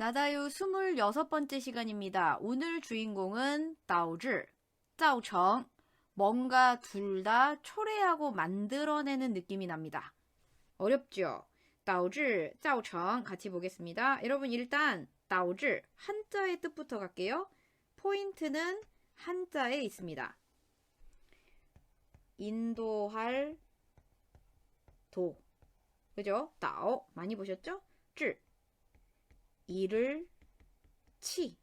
나다유 26번째 시간입니다. 오늘 주인공은 다오즈, 짜오청. 뭔가 둘 다 초래하고 만들어내는 느낌이 납니다. 어렵죠? 다오즈, 짜오청 같이 보겠습니다. 여러분 일단 다오즈 한자의 뜻부터 갈게요. 포인트는 한자에 있습니다. 인도할 도 그죠? 다오 많이 보셨죠? 쯔 이를 치.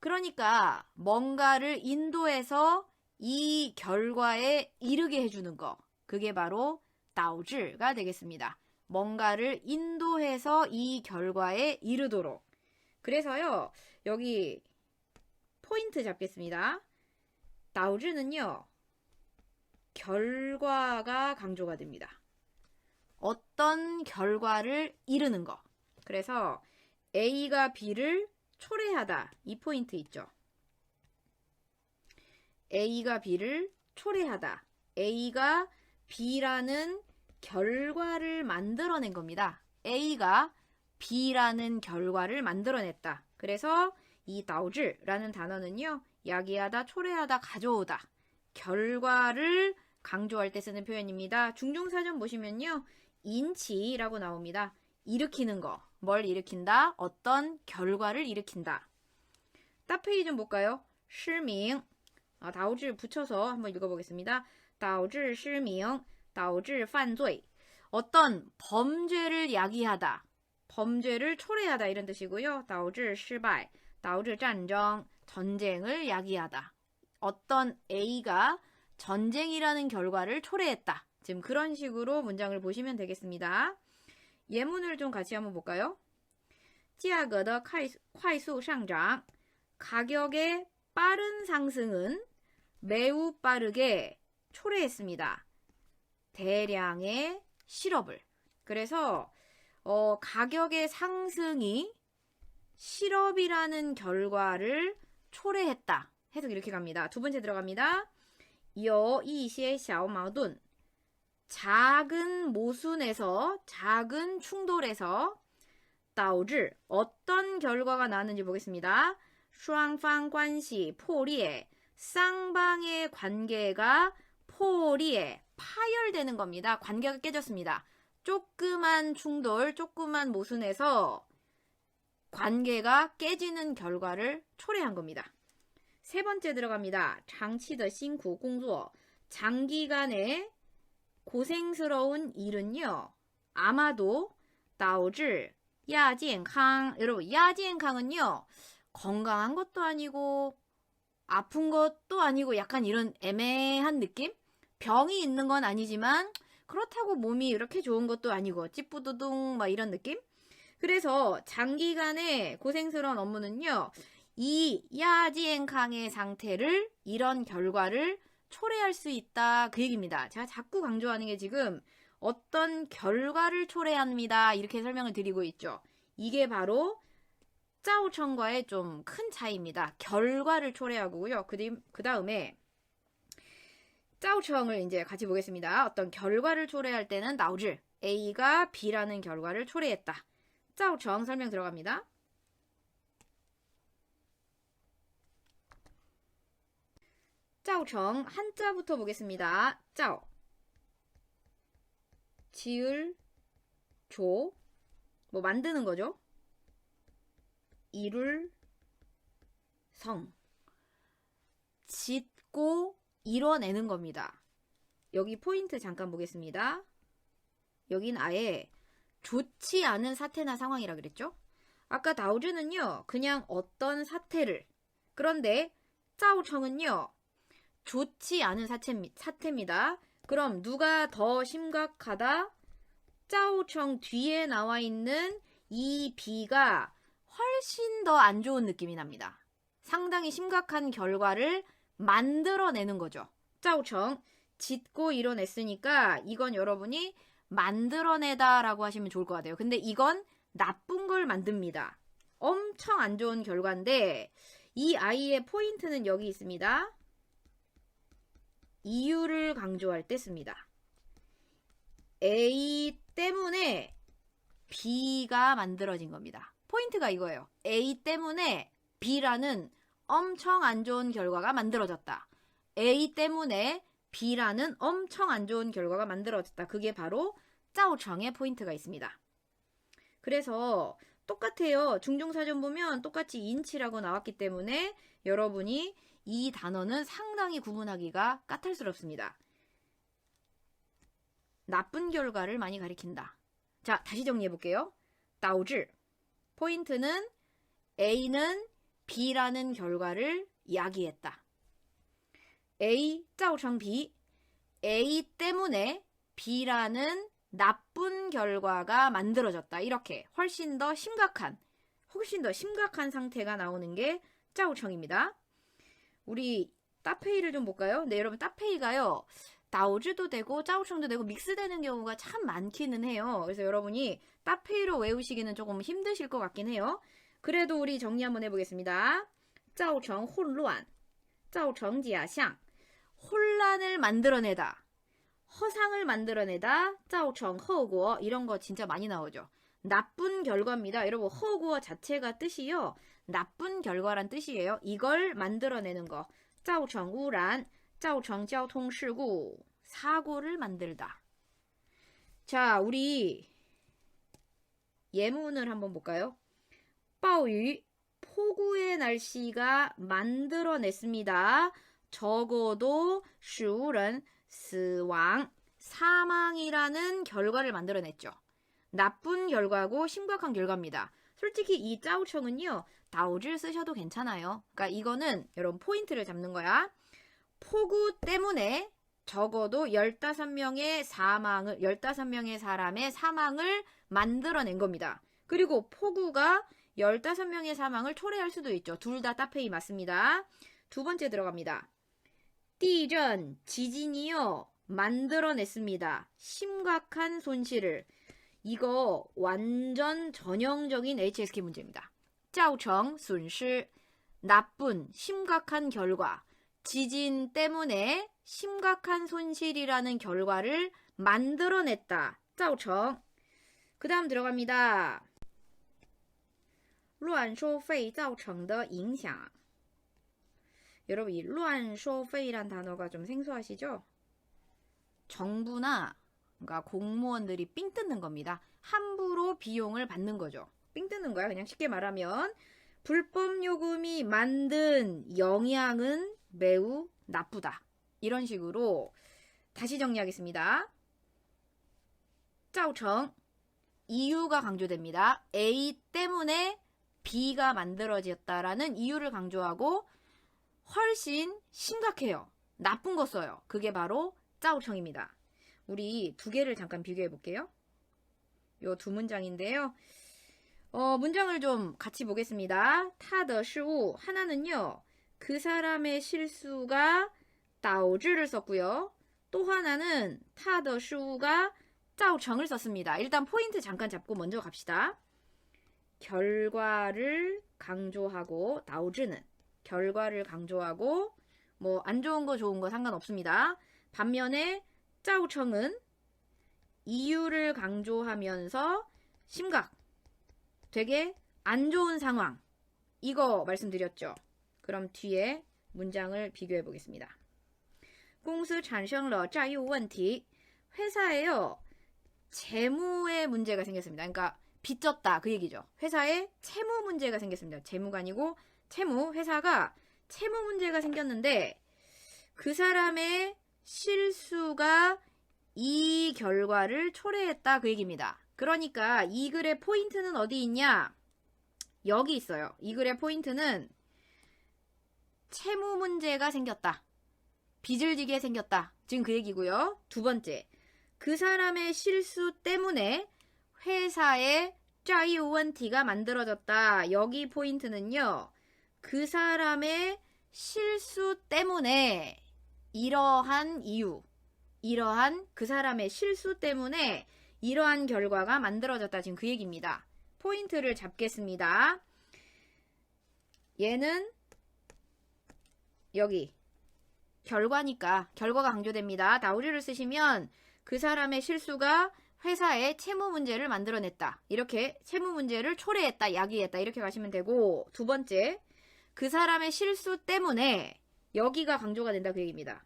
그러니까 뭔가를 인도해서 이 결과에 이르게 해주는 거. 그게 바로 다우즈가 되겠습니다. 뭔가를 인도해서 이 결과에 이르도록. 그래서요, 여기 포인트 잡겠습니다. 다우즈는요, 결과가 강조가 됩니다. 어떤 결과를 이르는 거. 그래서 A가 B를 초래하다. 이 포인트 있죠. A가 B를 초래하다. A가 B라는 결과를 만들어낸 겁니다. A가 B라는 결과를 만들어냈다. 그래서 이 导致라는 단어는요. 야기하다, 초래하다, 가져오다. 결과를 강조할 때 쓰는 표현입니다. 중중사전 보시면요. 인치라고 나옵니다. 일으키는 거. 뭘 일으킨다? 어떤 결과를 일으킨다. 따페이 좀 볼까요? 실밍. 아, 다오즈 붙여서 한번 읽어보겠습니다. 다오즈 실밍, 다오즈 판죄. 어떤 범죄를 야기하다, 범죄를 초래하다 이런 뜻이고요. 다오즈 실발, 다오즈 전쟁, 전쟁을 야기하다. 어떤 A가 전쟁이라는 결과를 초래했다. 지금 그런 식으로 문장을 보시면 되겠습니다. 예문을 좀 같이 한번 볼까요? 价格的快速上涨 가격의 빠른 상승은 매우 빠르게 초래했습니다. 대량의 실업을. 그래서 어, 가격의 상승이 실업이라는 결과를 초래했다. 해석 이렇게 갑니다. 두 번째 들어갑니다. 有一些小矛盾 작은 모순에서 작은 충돌에서 导致 어떤 결과가 나왔는지 보겠습니다. 双方关系破裂 쌍방의 관계가 破裂 파열되는 겁니다. 관계가 깨졌습니다. 조그만 충돌, 조그만 모순에서 관계가 깨지는 결과를 초래한 겁니다. 세 번째 들어갑니다. 장치의 辛苦工作 장기간의 고생스러운 일은요. 아마도 나오질 야지엔캉 여러분 야지엔캉은요 건강한 것도 아니고 아픈 것도 아니고 약간 이런 애매한 느낌? 병이 있는 건 아니지만 그렇다고 몸이 이렇게 좋은 것도 아니고 찌뿌두둥 막 이런 느낌? 그래서 장기간의 고생스러운 업무는요 이 야지엔캉의 상태를 이런 결과를 초래할 수 있다 그 얘기입니다. 제가 자꾸 강조하는 게 지금 어떤 결과를 초래합니다. 이렇게 설명을 드리고 있죠. 이게 바로 짜오청과의 좀 큰 차이입니다. 결과를 초래하고요. 그 다음에 짜오청을 이제 같이 보겠습니다. 어떤 결과를 초래할 때는 나오질 A가 B라는 결과를 초래했다. 짜오청 설명 들어갑니다. 짜오청 한자부터 보겠습니다. 짜오 지을 조 뭐 만드는 거죠. 이룰 성 짓고 이뤄내는 겁니다. 여기 포인트 잠깐 보겠습니다. 여긴 아예 좋지 않은 사태나 상황이라 그랬죠? 아까 다우즈는요, 그냥 어떤 사태를. 그런데 짜오청은요, 좋지 않은 사태, 사태입니다. 그럼 누가 더 심각하다? 짜오청 뒤에 나와 있는 이 비가 훨씬 더 안 좋은 느낌이 납니다. 상당히 심각한 결과를 만들어내는 거죠. 짜오청 짓고 이뤄냈으니까 이건 여러분이 만들어내다라고 하시면 좋을 것 같아요. 근데 이건 나쁜 걸 만듭니다. 엄청 안 좋은 결과인데 이 아이의 포인트는 여기 있습니다. 이유를 강조할 때 씁니다. A 때문에 B가 만들어진 겁니다. 포인트가 이거예요. A 때문에 B라는 엄청 안 좋은 결과가 만들어졌다. A 때문에 B라는 엄청 안 좋은 결과가 만들어졌다. 그게 바로 짜오청의 포인트가 있습니다. 그래서 똑같아요. 중종사전 보면 똑같이 인치라고 나왔기 때문에 여러분이 이 단어는 상당히 구분하기가 까탈스럽습니다. 나쁜 결과를 많이 가리킨다. 자, 다시 정리해 볼게요. 따오즈. 포인트는 A는 B라는 결과를 야기했다. A 짜오창 B. A 때문에 B라는 나쁜 결과가 만들어졌다. 이렇게 훨씬 더 심각한, 훨씬 더 심각한 상태가 나오는 게 짜오청입니다. 우리 따페이를 좀 볼까요? 네, 여러분 따페이가요. 나오즈도 되고 짜오청도 되고 믹스되는 경우가 참 많기는 해요. 그래서 여러분이 따페이로 외우시기는 조금 힘드실 것 같긴 해요. 그래도 우리 정리 한번 해보겠습니다. 짜오청 혼란, 짜오청 지아샹, 혼란을 만들어내다, 허상을 만들어내다, 짜오청 허구어 이런 거 진짜 많이 나오죠. 나쁜 결과입니다. 여러분 허구어 자체가 뜻이요. 나쁜 결과란 뜻이에요. 이걸 만들어내는 거. 造成污染,造成交通事故, 사고를 만들다. 자, 우리 예문을 한번 볼까요? 暴雨, 폭우의 날씨가 만들어냈습니다. 적어도 10人 死亡, 사망이라는 결과를 만들어냈죠. 나쁜 결과고 심각한 결과입니다. 솔직히 이 짜오청은요, 다오질 쓰셔도 괜찮아요. 그러니까 이거는 여러분 포인트를 잡는 거야. 폭우 때문에 적어도 15명의 사망을, 15명의 사람의 사망을 만들어낸 겁니다. 그리고 폭우가 15명의 사망을 초래할 수도 있죠. 둘 다 따페이 맞습니다. 두 번째 들어갑니다. 地震, 지진이요. 만들어냈습니다. 심각한 손실을. 이거 완전 전형적인 HSK 문제입니다. 造成损失, 나쁜, 심각한 결과. 지진 때문에 심각한 손실이라는 결과를 만들어냈다. 造成. 그 다음 들어갑니다. 乱收费造成的影响. 여러분 이 乱收费란 단어가 좀 생소하시죠? 정부나 그러니까 공무원들이 삥 뜯는 겁니다. 함부로 비용을 받는 거죠. 삥 뜨는 거야. 그냥 쉽게 말하면 불법 요금이 만든 영향은 매우 나쁘다. 이런 식으로 다시 정리하겠습니다. 짜우청 이유가 강조됩니다. A 때문에 B가 만들어졌다라는 이유를 강조하고 훨씬 심각해요. 나쁜 거 써요. 그게 바로 짜우청입니다. 우리 두 개를 잠깐 비교해 볼게요. 요 두 문장인데요. 어, 문장을 좀 같이 보겠습니다. 타더 실우 하나는요. 그 사람의 실수가 다우즈를 썼고요. 또 하나는 타더 실우가 짜우청을 썼습니다. 일단 포인트 잠깐 잡고 먼저 갑시다. 결과를 강조하고 다우즈는 결과를 강조하고 뭐 안 좋은 거 좋은 거 상관없습니다. 반면에 짜우청은 이유를 강조하면서 심각 되게 안 좋은 상황. 이거 말씀드렸죠. 그럼 뒤에 문장을 비교해 보겠습니다. 公司产生了债务问题. 회사에요. 재무에 문제가 생겼습니다. 그러니까 빚졌다 그 얘기죠. 회사에 채무 문제가 생겼습니다. 재무가 아니고 채무 회사가 채무 문제가 생겼는데 그 사람의 실수가 이 결과를 초래했다 그 얘기입니다. 그러니까 이 글의 포인트는 어디 있냐? 여기 있어요. 이 글의 포인트는 채무 문제가 생겼다. 빚을 지게 생겼다. 지금 그 얘기고요. 두 번째. 그 사람의 실수 때문에 회사에 짜이오원티가 만들어졌다. 여기 포인트는요. 그 사람의 실수 때문에 이러한 이유, 이러한 그 사람의 실수 때문에 이러한 결과가 만들어졌다. 지금 그 얘기입니다. 포인트를 잡겠습니다. 얘는 여기 결과니까 결과가 강조됩니다. 다우리를 쓰시면 그 사람의 실수가 회사에 채무 문제를 만들어냈다. 이렇게 채무 문제를 초래했다, 야기했다. 이렇게 가시면 되고, 두 번째, 그 사람의 실수 때문에 여기가 강조가 된다. 그 얘기입니다.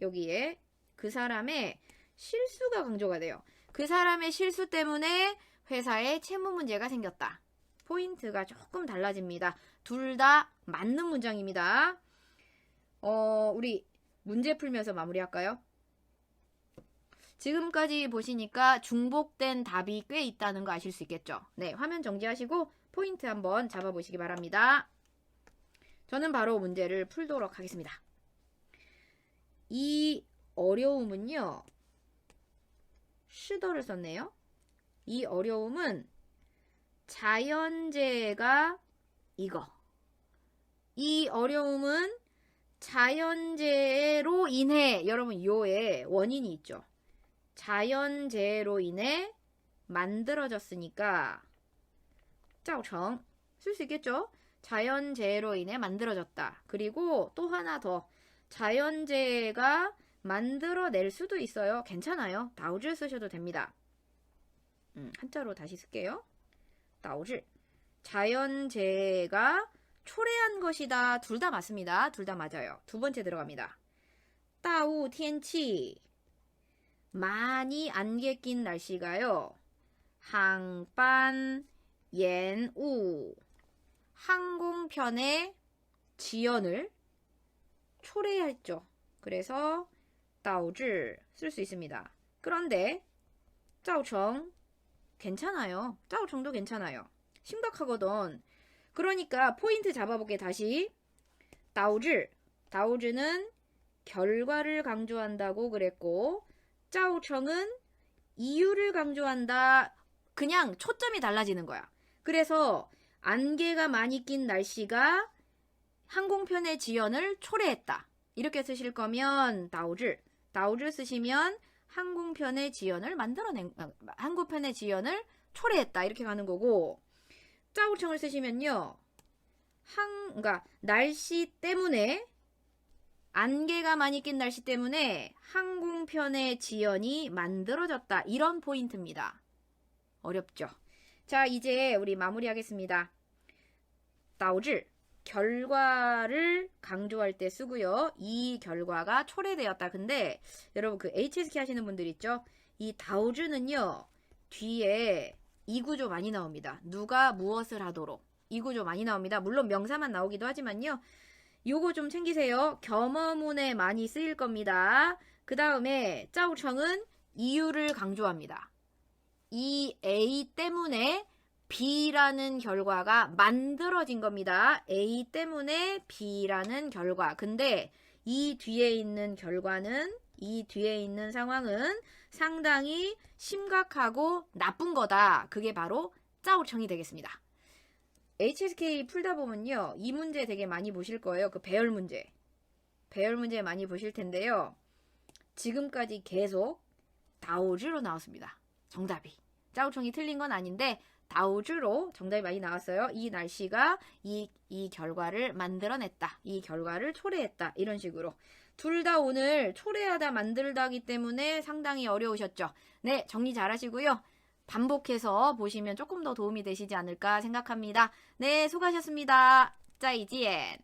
여기에 그 사람의 실수가 강조가 돼요. 그 사람의 실수 때문에 회사에 채무 문제가 생겼다. 포인트가 조금 달라집니다. 둘 다 맞는 문장입니다. 어, 우리 문제 풀면서 마무리할까요? 지금까지 보시니까 중복된 답이 꽤 있다는 거 아실 수 있겠죠? 네, 화면 정지하시고 포인트 한번 잡아보시기 바랍니다. 저는 바로 문제를 풀도록 하겠습니다. 이 어려움은요, 시더를 썼네요. 이 어려움은 자연재해가 이거. 이 어려움은 자연재해로 인해, 여러분, 요에 원인이 있죠. 자연재해로 인해 만들어졌으니까, 造成,쓸수 있겠죠? 자연재해로 인해 만들어졌다. 그리고 또 하나 더, 자연재해가 만들어낼 수도 있어요. 괜찮아요. 다우즈 쓰셔도 됩니다. 음, 한자로 다시 쓸게요. 다우즈. 자연재해가 초래한 것이다. 둘 다 맞습니다. 둘 다 맞아요. 두 번째 들어갑니다. 따우 텐치. 많이 안개 낀 날씨가요. 항반 옌우. 항공편의 지연을 초래했죠. 그래서 导致 쓸 수 있습니다. 그런데 造成 괜찮아요. 造成도 괜찮아요. 심각하거든. 그러니까 포인트 잡아볼게 다시. 导致 导致는 결과를 강조한다고 그랬고 造成은 이유를 강조한다. 그냥 초점이 달라지는 거야. 그래서 안개가 많이 낀 날씨가 항공편의 지연을 초래했다. 이렇게 쓰실 거면 导致 다우를 쓰시면 항공편의 지연을 만들어낸 아, 항공편의 지연을 초래했다. 이렇게 가는 거고 짜우청을 쓰시면요 항 그러니까 날씨 때문에 안개가 많이 낀 날씨 때문에 항공편의 지연이 만들어졌다. 이런 포인트입니다. 어렵죠? 자 이제 우리 마무리하겠습니다. 다우질 결과를 강조할 때 쓰고요. 이 결과가 초래되었다. 근데 여러분 그 HSK 하시는 분들 있죠? 이 다우즈는요. 뒤에 이 구조 많이 나옵니다. 누가 무엇을 하도록. 이 구조 많이 나옵니다. 물론 명사만 나오기도 하지만요. 요거 좀 챙기세요. 겸어문에 많이 쓰일 겁니다. 그 다음에 짜우청은 이유를 강조합니다. 이 A 때문에 B라는 결과가 만들어진 겁니다. A 때문에 B라는 결과. 근데 이 뒤에 있는 결과는 이 뒤에 있는 상황은 상당히 심각하고 나쁜 거다. 그게 바로 짜오청이 되겠습니다. HSK 풀다 보면요. 이 문제 되게 많이 보실 거예요. 그 배열 문제. 배열 문제 많이 보실 텐데요. 지금까지 계속 다오즈로 나왔습니다. 정답이. 짜오청이 틀린 건 아닌데 다우주로 정답이 많이 나왔어요. 이 날씨가 이, 이 결과를 만들어냈다. 이 결과를 초래했다. 이런 식으로. 둘 다 오늘 초래하다 만들다기 때문에 상당히 어려우셨죠. 네, 정리 잘 하시고요. 반복해서 보시면 조금 더 도움이 되시지 않을까 생각합니다. 네, 수고하셨습니다. 자, 이지엔.